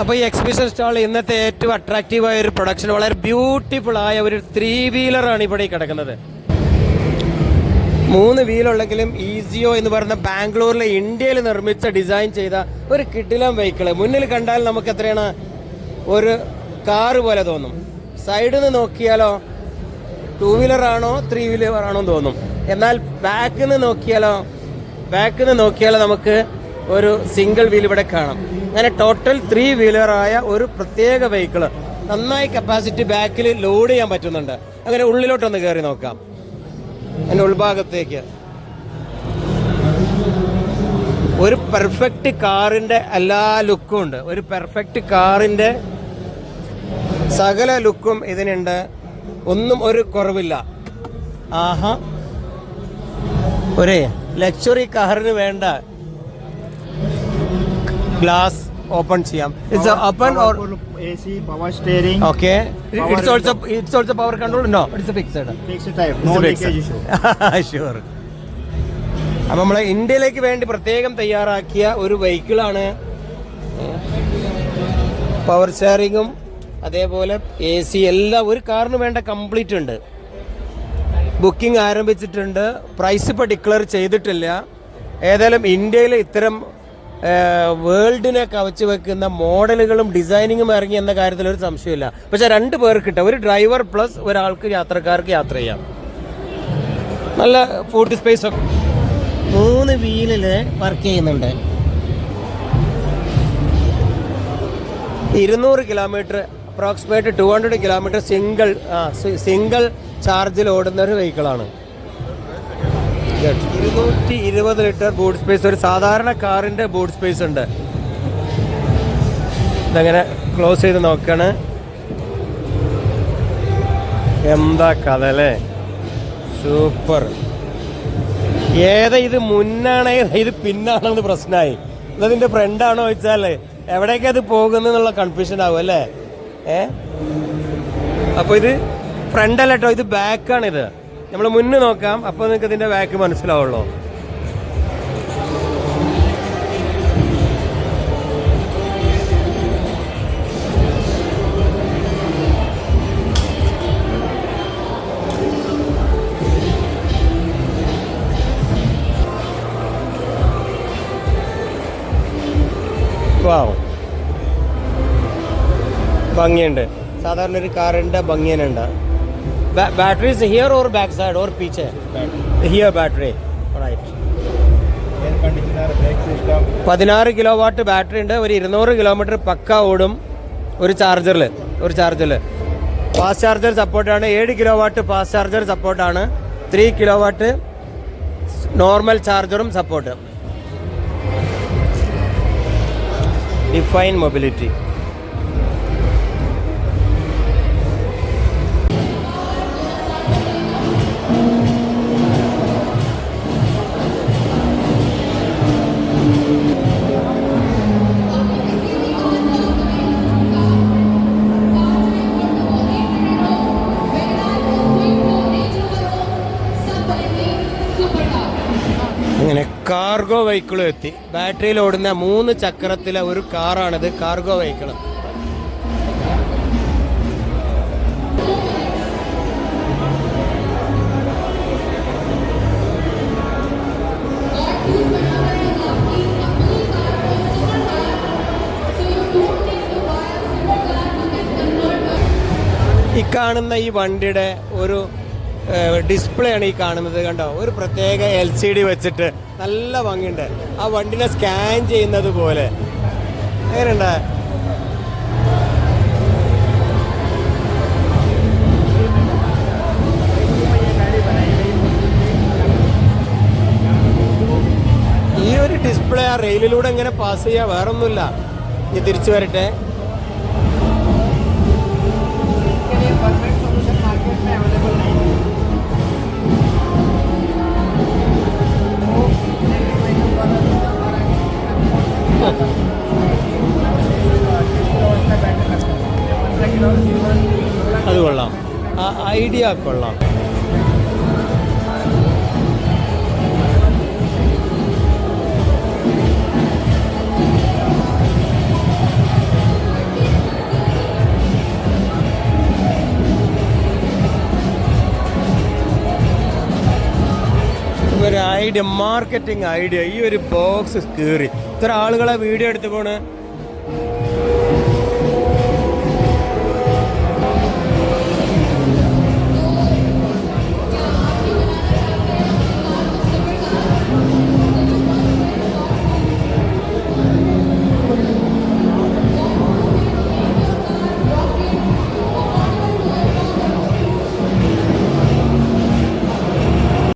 അപ്പോൾ ഈ exhibition stall ഇന്നത്തെ ഏറ്റവും അട്രാക്റ്റീവായ ഒരു പ്രൊഡക്ഷൻ വളരെ ബ്യൂട്ടിഫുൾ ആയ ഒരു ത്രീ വീലറാണ് ഇവിടെ കിടക്കുന്നത്. മൂന്ന് വീലുള്ളെങ്കിലും ഈസിയോ എന്ന് പറയുന്ന ബാംഗ്ലൂരിലെ ഇന്ത്യയിൽ നിർമ്മിച്ച ഡിസൈൻ ചെയ്ത ഒരു കിടിലം വെഹിക്കിൾ മുന്നിൽ കണ്ടാൽ നമുക്ക് എത്രയാണ്? ഒരു കാറ് പോലെ തോന്നും. സൈഡിൽ നിന്ന് നോക്കിയാലോ ടൂ വീലറാണോ ത്രീ എന്ന് തോന്നും. എന്നാൽ ബാക്കിൽ നിന്ന് നോക്കിയാലോ ബാക്കിൽ നിന്ന് നോക്കിയാലോ നമുക്ക് ഒരു സിംഗിൾ വീൽ ഇവിടെ കാണാം. അങ്ങനെ ടോട്ടൽ ത്രീ വീലറായ ഒരു പ്രത്യേക വെഹിക്കിൾ നന്നായി കപ്പാസിറ്റി ബാക്കിൽ ലോഡ് ചെയ്യാൻ പറ്റുന്നുണ്ട്. അങ്ങനെ ഉള്ളിലോട്ടൊന്ന് കയറി നോക്കാം. അതിന്റെ ഉൾഭാഗത്തേക്ക്. ഒരു പെർഫെക്റ്റ് കാറിന്റെ എല്ലാ ലുക്കും ഉണ്ട്. ഒരു പെർഫെക്റ്റ് കാറിന്റെ സകല ലുക്കും ഇതിനുണ്ട്. ഒന്നും ഒരു കുറവില്ല. ആഹാ. ഒരേ ലക്ഷറി കാറിന് വേണ്ട ഗ്ലാസ് ഓപ്പൺ ചെയ്യാം. It's open or AC power steering okay it's also it's also power control no it's fixed fixed type no leakage issue sure അപ്പം നമ്മളെ ഇന്ത്യയിലേക്ക് വേണ്ടി പ്രത്യേകം തയ്യാറാക്കിയ ഒരു വെഹിക്കിളാണ് പവർ ഷെയറിങ്ങും അതേപോലെ എ സി എല്ലാം ഒരു കാറിന് വേണ്ട കംപ്ലീറ്റ് ഉണ്ട്. ബുക്കിംഗ് ആരംഭിച്ചിട്ടുണ്ട്. പ്രൈസ് ഇപ്പോൾ ഡിക്ലെയർ ചെയ്തിട്ടില്ല. ഏതായാലും ഇന്ത്യയിൽ ഇത്തരം വേൾഡിനെ കവച്ച് വെക്കുന്ന മോഡലുകളും ഡിസൈനിങ്ങും ഇറങ്ങി എന്ന കാര്യത്തിൽ ഒരു സംശയമില്ല. പക്ഷെ രണ്ട് പേർക്കിട്ട ഒരു ഡ്രൈവർ പ്ലസ് ഒരാൾക്ക് യാത്രക്കാർക്ക് യാത്ര ചെയ്യാം. നല്ല ഫുഡ് സ്പേസ് ഒക്കെ. മൂന്ന് വീലിൽ വർക്ക് ചെയ്യുന്നുണ്ട്. ഇരുന്നൂറ് kilometre approximate two hundred kilometre single single ചാർജിൽ ഓടുന്ന ഒരു വെഹിക്കിളാണ് ഇരുന്നൂറ്റി ഇരുപത് ലിറ്റർ ബൂട്ട് സ്പേസ്. ഒരു സാധാരണ കാറിന്റെ ബൂട്ട് സ്പേസ് ഉണ്ട്. ഇതങ്ങനെ ക്ലോസ് ചെയ്ത് നോക്കാണ്. എന്താ കഥ അല്ലേ? സൂപ്പർ. ഏതാ ഇത് മുന്നാണോ? ഇത് പിന്നാണോ എന്ന് പ്രശ്നമായി ഇതിന്റെ ഫ്രണ്ടാണോ ചോദിച്ചാലേ എവിടേക്കാ അത് പോകുന്നെന്നുള്ള കൺഫ്യൂഷൻ ആവും അല്ലേ? ഏ? അപ്പൊ ഇത് ഫ്രണ്ട് അല്ല കേട്ടോ ഇത് ബാക്കാണ് ഇത് നമ്മൾ മുന്നേ നോക്കാം അപ്പോൾ നിങ്ങൾക്ക് ഇതിന്റെ ബാക്ക് മനസ്സിലാവുള്ളൂ ഭംഗിയുണ്ട്. സാധാരണ ഒരു കാറിന്റെ ഭംഗി തന്നെ ഉണ്ട് batteries here or back side or पीछे ഹിയർ ബാറ്ററി റൈറ്റ് പതിനാറ് കിലോ വാട്ട് ബാറ്ററി ഉണ്ട്. ഒരു ഇരുന്നൂറ് കിലോമീറ്റർ പക്ക ഓടും. ഒരു ചാർജറിൽ ഒരു ചാർജറിൽ ഫാസ്റ്റ് ചാർജർ സപ്പോർട്ടാണ് ഏഴ് കിലോ വാട്ട് ഫാസ്റ്റ് ചാർജർ സപ്പോർട്ടാണ് ത്രീ കിലോ വാട്ട് നോർമൽ ചാർജറും സപ്പോർട്ട് ഡിഫൈൻ മൊബിലിറ്റി വെഹിക്കിളും എത്തി. ബാറ്ററിയിൽ ഓടുന്ന മൂന്ന് ചക്രത്തിലെ ഒരു കാറാണിത്. കാർഗോ വെഹിക്കിൾ ഈ കാണുന്ന ഈ വണ്ടിയുടെ ഒരു ഡിസ്പ്ലേ ആണ് ഈ കാണുന്നത് കണ്ടോ? ഒരു പ്രത്യേക എൽ സി ഡി വെച്ചിട്ട് നല്ല ഭംഗിയുണ്ട്. ആ വണ്ടിനെ സ്കാൻ ചെയ്യുന്നത് പോലെ. എങ്ങനെയുണ്ട്? ഈ ഒരു ഡിസ്പ്ലേ ആ റെയിലിലൂടെ ഇങ്ങനെ പാസ് ചെയ്യാ വേറൊന്നുമില്ല. ഇനി തിരിച്ചു വരട്ടെ. അത് കൊള്ളാം. ആ ഐഡിയ കൊള്ളാം. ഒരു ഐഡിയ മാർക്കറ്റിംഗ് ഐഡിയ. ഈ ഒരു ബോക്സ് കീറി. ഇത്ര ആളുകളെ വീഡിയോ എടുത്തു പോണ്.